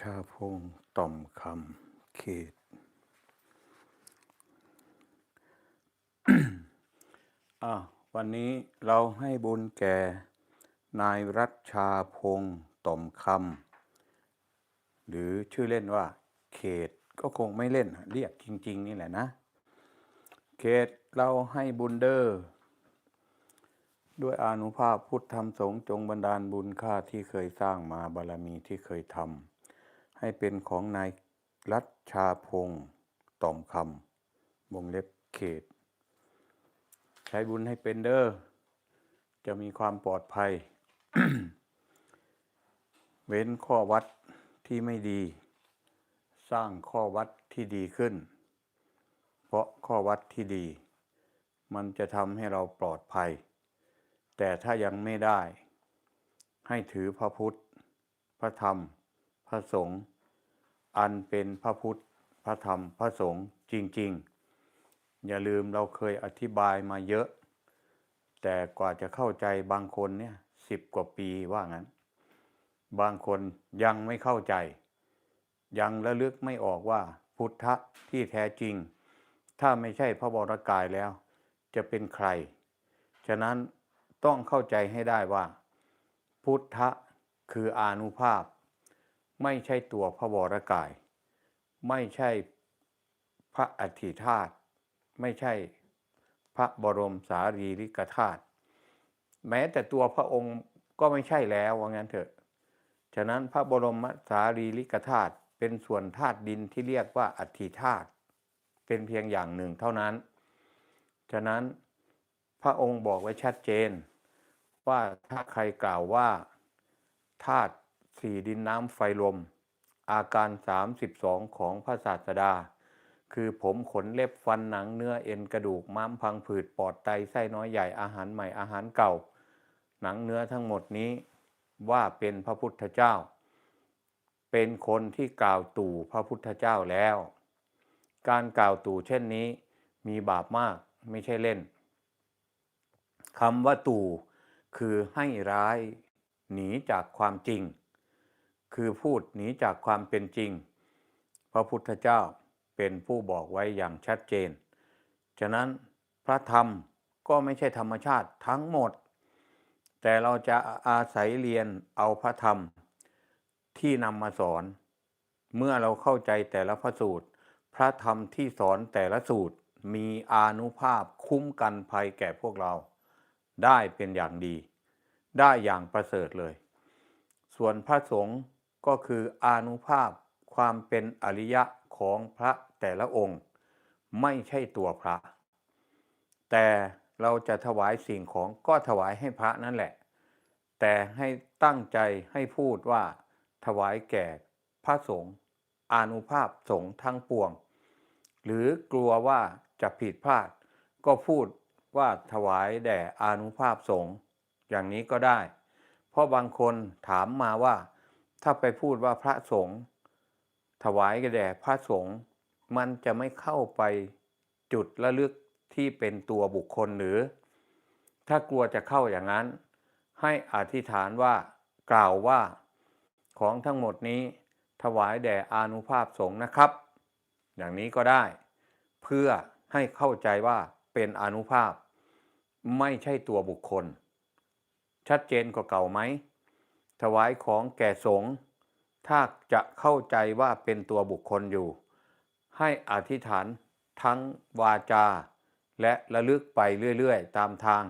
ชาพงศ์ต่อมคำเขตอะวันนี้เราให้บุญแก่ นายรัชชาพงศ์ต่อมคำหรือชื่อเล่นว่า เขตก็คงไม่เล่น เรียกจริง ๆ นี่แหละนะ เขตเราให้บุญเดอร์ด้วยอานุภาพพุทธธรรมสงฆ์จงบันดาลบุญค่าที่เคยสร้างมาบารมีที่เคยทำ ให้เป็นของนายรัชชาพงศ์ต่อมคำวงเล็บเขต ใช้บุญให้เป็นเด้อจะมีความปลอดภัย เว้นข้อวัดที่ไม่ดี สร้างข้อวัดที่ดีขึ้น เพราะข้อวัดที่ดี มันจะทำให้เราปลอดภัย แต่ถ้ายังไม่ได้ ให้ถือพระพุทธ พระธรรม พระสงฆ์อันเป็นพระพุทธพระธรรมพระสงฆ์จริง ๆ อย่าลืมเราเคยอธิบายมาเยอะ แต่กว่าจะเข้าใจบางคนเนี่ยสิบกว่าปีว่างั้น บางคนยังไม่เข้าใจ ยังระลึกไม่ออกว่าพุทธะที่แท้จริง ถ้าไม่ใช่พระบรกายแล้ว จะเป็นใคร ฉะนั้นต้องเข้าใจให้ได้ว่า พุทธะคืออานุภาพ ไม่ใช่ตัวพระวรกาย ไม่ใช่พระอธิธาตุไม่ใช่พระบรมสารีริกธาตุแม้แต่ตัวพระองค์ก็ไม่ใช่แล้วว่างั้นเถอะ ฉะนั้นพระบรมสารีริกธาตุเป็นส่วนธาตุดินที่เรียกว่าอธิธาตุเป็นเพียงอย่างหนึ่งเท่านั้น ฉะนั้นพระองค์บอกไว้ชัดเจน ว่าถ้าใครกล่าวว่าธาตุ สี่ดินน้ำไฟลม อาการ 32 ของพระศาสดา คือผมขนเล็บฟันหนังเนื้อเอ็นกระดูกม้ามพังผืดปอดไตไส้น้อยใหญ่อาหารใหม่อาหารเก่า หนังเนื้อทั้งหมดนี้ว่าเป็นพระพุทธเจ้า เป็นคนที่กล่าวตู่พระพุทธเจ้าแล้ว การกล่าวตู่เช่นนี้มีบาปมากไม่ใช่เล่นคำว่าตู่คือให้ร้าย หนีจากความจริง คือพูดหนีจากความเป็นจริง พระพุทธเจ้าเป็นผู้บอกไว้อย่างชัดเจน ฉะนั้นพระธรรมก็ไม่ใช่ธรรมชาติทั้งหมด แต่เราจะอาศัยเรียนเอาพระธรรมที่นำมาสอน เมื่อเราเข้าใจแต่ละพระสูตร พระธรรมที่สอนแต่ละสูตรมีอานุภาพคุ้มกันภัยแก่พวกเรา ได้เป็นอย่างดี ได้อย่างประเสริฐเลย ส่วนพระสงฆ์ ก็คืออนุภาพความเป็นอริยะของพระแต่ละองค์ ไม่ใช่ตัวพระ แต่เราจะถวายสิ่งของก็ถวายให้พระนั่นแหละ แต่ให้ตั้งใจให้พูดว่า ถวายแก่พระสงฆ์อนุภาพสงฆ์ทั้งปวง หรือกลัวว่าจะผิดพลาด ก็พูดว่าถวายแด่อนุภาพสงฆ์อย่างนี้ก็ได้ เพราะบางคนถามมาว่า ถ้าไปพูดว่าพระสงฆ์ถวายกระแด่พระสงฆ์มันจะไม่เข้าไปจุดระลึกที่เป็นตัวบุคคลหรือ ถ้ากลัวจะเข้าอย่างนั้น ให้อธิษฐานว่ากล่าวว่าของทั้งหมดนี้ถวายแด่อานุภาพสงฆ์นะครับ อย่างนี้ก็ได้ เพื่อให้เข้าใจว่าเป็นอนุภาพ ไม่ใช่ตัวบุคคล ชัดเจนกว่าเก่าไหม ถวายของแก่สงฆ์ถ้าจะเข้าใจว่าเป็นตัวบุคคลอยู่ ให้อธิษฐานทั้งวาจา และระลึกไปเรื่อยๆ ตามทาง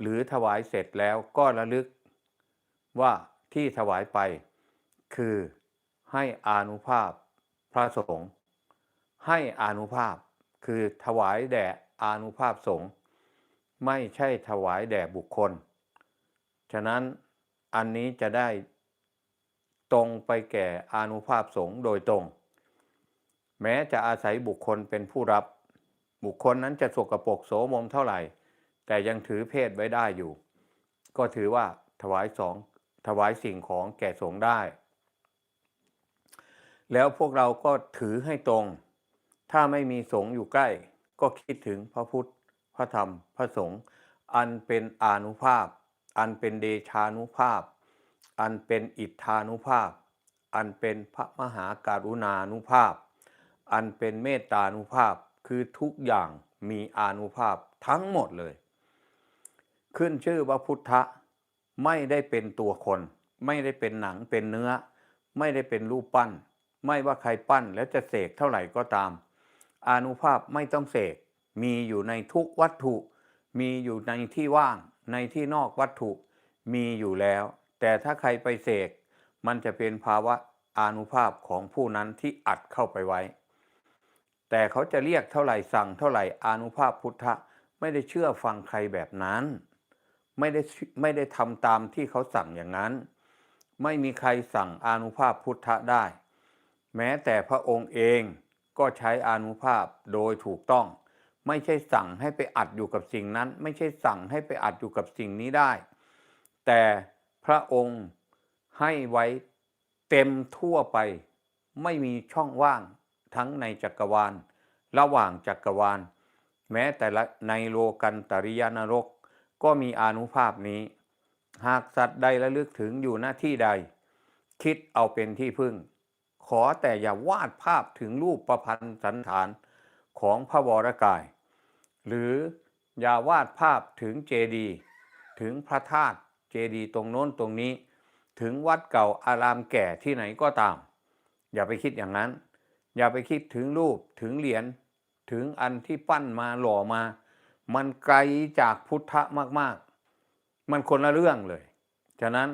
หรือถวายเสร็จแล้วก็ระลึกว่าที่ถวายไป คือให้อานุภาพพระสงฆ์ให้อานุภาพคือถวายแด่อานุภาพสงฆ์ไม่ใช่ถวายแด่บุคคล ฉะนั้น อันนี้จะได้ตรงไปแก่อานุภาพสงฆ์โดยตรง แม้จะอาศัยบุคคลเป็นผู้รับ บุคคลนั้นจะสกรปรกโสมมเท่าไหร่ แต่ยังถือเพศไว้ได้อยู่ ก็ถือว่าถวายสองถวายสิ่งของแก่สงฆ์ได้ แล้วพวกเราก็ถือให้ตรง ถ้าไม่มีสงฆ์อยู่ใกล้ ก็คิดถึงพระพุทธ พระธรรม พระสงฆ์อันเป็นอานุภาพ อันเป็นเดชานุภาพ อันเป็นอิทธานุภาพ อันเป็นพระมหาการุณานุภาพ อันเป็นเมตตานุภาพ คือทุกอย่างมีอานุภาพทั้งหมดเลย ขึ้นชื่อว่าพุทธะไม่ได้เป็นตัวคน ไม่ได้เป็นหนังเป็นเนื้อ ไม่ได้เป็นรูปปั้น ไม่ว่าใครปั้นแล้วจะเสกเท่าไหร่ก็ตาม อานุภาพไม่ต้องเสก มีอยู่ในทุกวัตถุ มีอยู่ในที่ว่าง ในที่นอกวัตถุมีอยู่แล้ว แต่ถ้าใครไปเสก มันจะเป็นภาวะอานุภาพของผู้นั้นที่อัดเข้าไปไว้ แต่เขาจะเรียกเท่าไหร่สั่งเท่าไหร่อานุภาพพุทธะไม่ได้เชื่อฟังใครแบบนั้น ไม่ได้ไม่ได้ทำตามที่เขาสั่งอย่างนั้น ไม่มีใครสั่งอานุภาพพุทธะได้ แม้แต่พระองค์เองก็ใช้อานุภาพโดยถูกต้อง ไม่ใช่สั่งให้ไปอัดอยู่กับสิ่งนั้น ไม่ใช่สั่งให้ไปอัดอยู่กับสิ่งนี้ได้ แต่พระองค์ให้ไว้เต็มทั่วไป ไม่มีช่องว่างทั้งในจักรวาล ระหว่างจักรวาล แม้แต่ละในโลกันตริยานรก ก็มีอนุภาพนี้ หากสัตว์ใดระลึกถึงอยู่หน้าที่ใด คิดเอาเป็นที่พึ่ง ขอแต่อย่าวาดภาพถึงรูปประพันธ์สันฐาน ของพระวรกาย หรืออย่าวาดภาพถึงเจดีย์ถึงพระธาตุเจดีย์ตรงโน้นตรงนี้ ถึงวัดเก่าอารามแก่ที่ไหนก็ตาม อย่าไปคิดอย่างนั้น อย่าไปคิดถึงรูปถึงเหรียญถึงอันที่ปั้นมาหล่อมา มันไกลจากพุทธะมากๆ มันคนละเรื่องเลย ฉะนั้น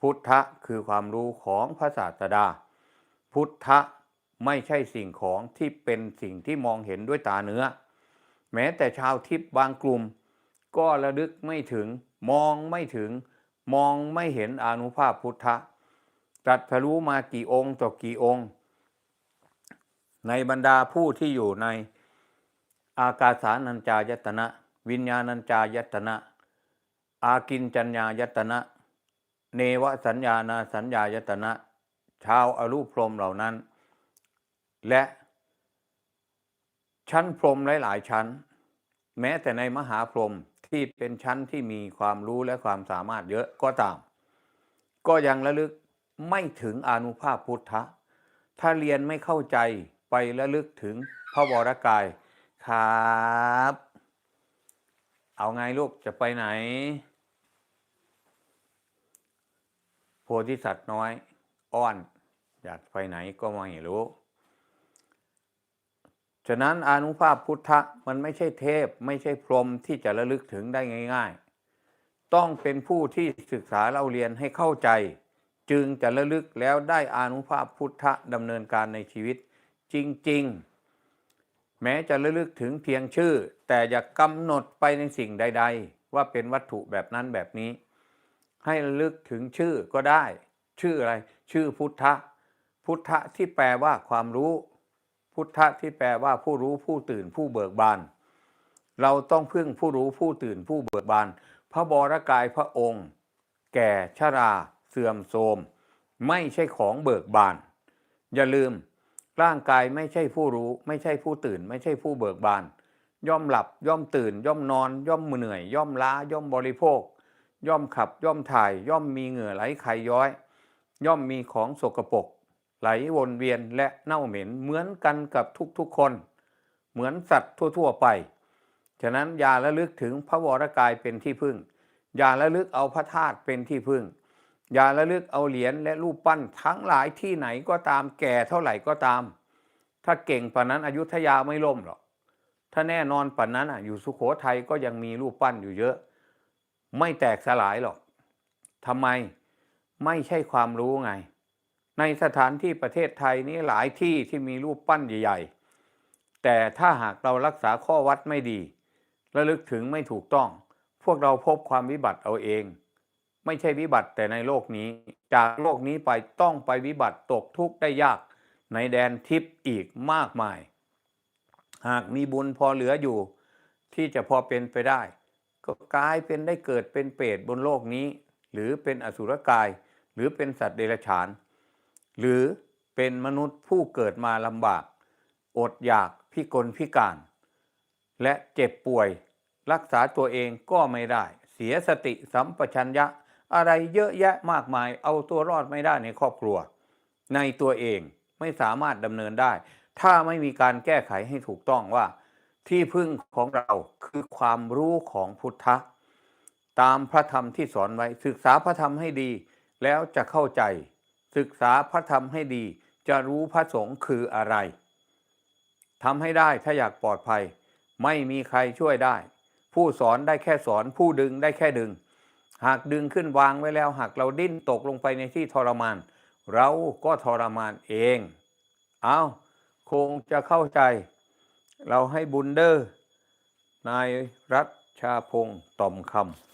พุทธะคือความรู้ของพระศาสดา พุทธะ ไม่ใช่สิ่งของที่เป็นสิ่งที่มองเห็นด้วยตาเนื้อ แม้แต่ชาวทิพย์บางกลุ่ม ก็ระลึกไม่ถึง มองไม่ถึง มองไม่เห็นอนุภาพพุทธะตรัสรู้มากี่องค์ต่อกี่องค์ ในบรรดาผู้ที่อยู่ในอากาสานัญจายตนะ วิญญาณัญจายตนะ อากินจัญญายตนะ เนวสัญญานาสัญญายตนะ ชาวอรูปพรหมเหล่านั้น และชั้นพรมหลาย ๆ ชั้น แม้แต่ในมหาพรมที่เป็นชั้นที่มีความรู้และความสามารถเยอะก็ตาม ก็ยังระลึกไม่ถึงอนุภาพพุทธะ ถ้าเรียนไม่เข้าใจไประลึกถึงพระวรกายครับ เอาไงลูกจะไปไหน โพธิสัตว์น้อย อ้อน อยากไปไหนก็ไม่รู้ ฉะนั้นอนุภาพพุทธะมันไม่ใช่เทพ ไม่ใช่พรหมที่จะระลึกถึงได้ง่าย ๆ ต้องเป็นผู้ที่ศึกษาเราเรียนให้เข้าใจ จึงจะระลึกแล้วได้อนุภาพพุทธะดำเนินการในชีวิต จริง ๆ แม้จะระลึกถึงเพียงชื่อ แต่อย่ากกำหนดไปในสิ่งใด ๆ ว่าเป็นวัตถุแบบนั้นแบบนี้ ให้ระลึกถึงชื่อก็ได้ ชื่ออะไร ชื่อพุทธะ พุทธะที่แปลว่าความรู้ พุทธะที่แปลว่าผู้รู้ผู้ตื่นผู้เบิกบาน เราต้องพึ่งผู้รู้ผู้ตื่นผู้เบิกบาน พระบรกายพระองค์ แก่ชราเสื่อมโทรมไม่ใช่ของเบิกบาน อย่าลืม ร่างกายไม่ใช่ผู้รู้ ไม่ใช่ผู้ตื่น ไม่ใช่ผู้เบิกบาน ย่อมหลับย่อมตื่น ย่อมนอน ย่อมเหนื่อย ย่อมล้า ย่อมบริโภค ย่อมขับ ย่อมถ่าย ย่อมมีเหงื่อไหลไขย้อย ย่อมมีของสกปรก ไหลวนเวียนและเน่าเหม็นเหมือนกันกับทุกๆคน เหมือนสัตว์ทั่ว ๆ ไป ฉะนั้นอย่าระลึกถึงพระวรกายเป็นที่พึ่ง อย่าระลึกเอาพระธาตุเป็นที่พึ่ง อย่าระลึกเอาเหรียญและรูปปั้นทั้งหลายที่ไหนก็ตามแก่เท่าไหร่ก็ตาม ถ้าเก่งป่านนั้นอยุธยาไม่ล่มหรอก ถ้าแน่นอนป่านนั้นอะอยู่สุขโขทัยก็ยังมีรูปปั้นอยู่เยอะ ไม่แตกสลายหรอกทำไมไม่ใช่ความรู้ไง ในสถานที่ประเทศไทยนี้หลายที่ที่มีรูปปั้นใหญ่ ๆ แต่ถ้าหากเรารักษาข้อวัดไม่ดีระลึกถึงไม่ถูกต้อง พวกเราพบความวิบัติเอาเอง ไม่ใช่วิบัติแต่ในโลกนี้ จากโลกนี้ไปต้องไปวิบัติตกทุกข์ได้ยากในแดนทิพย์อีกมากมาย หากมีบุญพอเหลืออยู่ ที่จะพอเป็นไปได้ ก็กลายเป็นได้เกิดเป็นเปรตบนโลกนี้ หรือเป็นอสุรกาย หรือเป็นสัตว์เดรัจฉาน หรือเป็นมนุษย์ผู้เกิดมาลำบาก อดอยากพิกลพิการ และเจ็บป่วย รักษาตัวเองก็ไม่ได้ เสียสติสัมปชัญญะ อะไรเยอะแยะมากมาย เอาตัวรอดไม่ได้ในครอบครัว ในตัวเองไม่สามารถดำเนินได้ ถ้าไม่มีการแก้ไขให้ถูกต้องว่า ที่พึ่งของเราคือความรู้ของพุทธะตามพระธรรมที่สอนไว้ศึกษาพระธรรมให้ดี แล้วจะเข้าใจ ศึกษาพระธรรมให้ดี จะรู้พระสงฆ์คืออะไรทำให้ได้ถ้าอยากปลอดภัย ไม่มีใครช่วยได้ ผู้สอนได้แค่สอนผู้ดึงได้แค่ดึง หากดึงขึ้นวางไว้แล้ว หากเราดิ้นตกลงไปในที่ทรมาน เราก็ทรมานเอง เอาคงจะเข้าใจ เราให้บุญเดอร์ นายรัชชาพงศ์ต่อมคำ